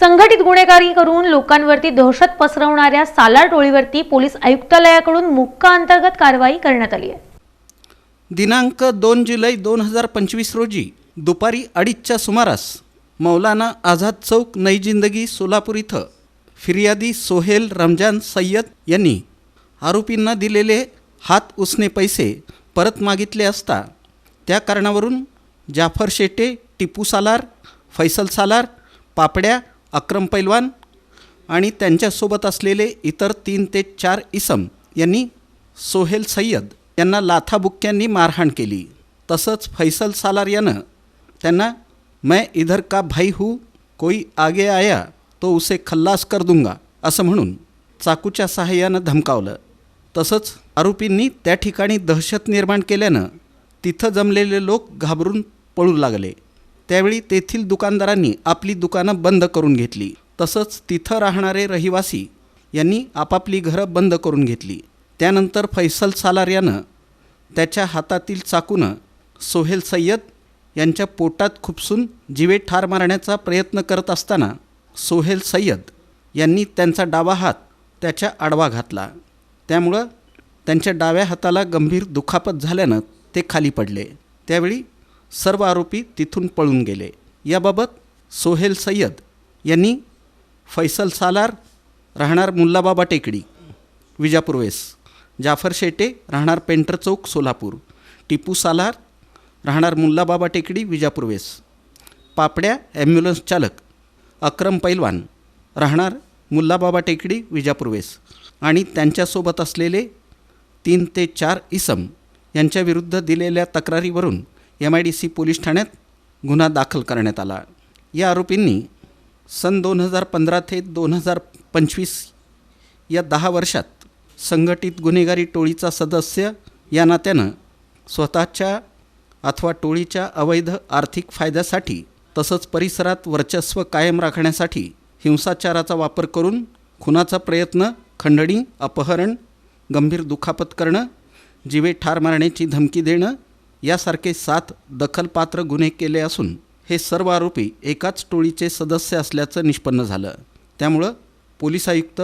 संघटित गुन्हेगारी करून लोकांवरती दहशत पसरवणाऱ्या सालार टोळीवरती पोलीस आयुक्तालयाकडून मुक्का अंतर्गत कारवाई करण्यात आली आहे. दिनांक दोन जुलै दोन हजार पंचवीस रोजी दुपारी अडीचच्या सुमारास मौलाना आझाद चौक नई जिंदगी सोलापूर इथं फिर्यादी सोहेल रमजान सय्यद यांनी आरोपींना दिलेले हात उसने पैसे परत मागितले असता त्या कारणावरून जाफर शेटे टिपू सालार फैसल सालार पापड्या अक्रम पैलवान आणि त्यांच्यासोबत असलेले इतर तीन ते चार इसम यांनी सोहेल सय्यद यांना लाथाबुक्क्यांनी मारहाण केली. तसंच फैसल सालार यानं त्यांना मैं इधर का भाई हूँ कोई आगे आया तो उसे खल्लास कर दूंगा असं म्हणून चाकूच्या सहाय्यानं धमकावलं. तसंच आरोपींनी त्या ठिकाणी दहशत निर्माण केल्यानं तिथं जमलेले लोक घाबरून पळू लागले. त्यावेळी तेथील दुकानदारांनी आपली दुकानं बंद करून घेतली. तसंच तिथं राहणारे रहिवासी यांनी आपापली घरं बंद करून घेतली. त्यानंतर फैसल सालार यानं त्याच्या हातातील चाकूनं सोहेल सय्यद यांच्या पोटात खुपसून जिवे ठार मारण्याचा प्रयत्न करत असताना सोहेल सय्यद यांनी त्यांचा डावा हात त्याच्या आडवा घातला. त्यामुळं त्यांच्या डाव्या हाताला गंभीर दुखापत झाल्यानं ते खाली पडले. त्यावेळी सर्व आरोपी तिथून पळून गेले. याबाबत सोहेल सय्यद यांनी फैसल सालार राहणार मुल्लाबाबा टेकडी विजापूरवेस जाफर शेटे राहणार पेंटर चौक सोलापूर टिपू सालार राहणार मुल्लाबाबा टेकडी विजापूरवेस पापड्या ॲम्ब्युलन्स चालक अक्रम पैलवान राहणार मुल्लाबाबा टेकडी विजापूरवेस आणि त्यांच्यासोबत असलेले तीन ते चार इसम यांच्याविरुद्ध दिलेल्या तक्रारीवरून M I D C police ठाण्यात गुन्हा दाखल करण्यात आला. या आरोपींनी सन दोन हजार पंधरा ते दोन हजार पंचवीस या दहा वर्षात संघटित गुन्हेगारी टोळीचा सदस्य या नात्यानं स्वतःच्या अथवा टोळीच्या अवैध आर्थिक फायद्यासाठी तसंच परिसरात वर्चस्व कायम राखण्यासाठी हिंसाचाराचा वापर करून खुनाचा प्रयत्न खंडणी अपहरण गंभीर दुखापत करणं जीवे ठार मारण्याची धमकी देणं यासारखे सात दखलपात्र गुन्हे केले असून हे सर्व आरोपी एकाच टोळीचे सदस्य असल्याचं निष्पन्न झालं. त्यामुळं पोलीस आयुक्त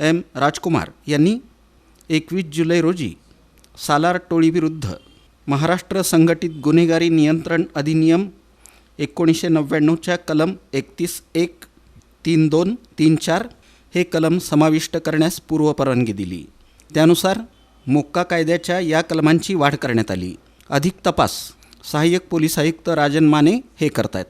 एम. राजकुमार यांनी एकवीस जुलै रोजी सालार टोळीविरुद्ध महाराष्ट्र संघटित गुन्हेगारी नियंत्रण अधिनियम एकोणीसशे नव्याण्णवच्या कलम एकतीस एक तीन दोन तीन चार हे कलम समाविष्ट करण्यास पूर्वपरवानगी दिली. त्यानुसार मोक्का कायद्याच्या या कलमांची वाढ करण्यात आली. अधिक तपास. सहाय्यक पोलीस आयुक्त राजन माने हे करतायत.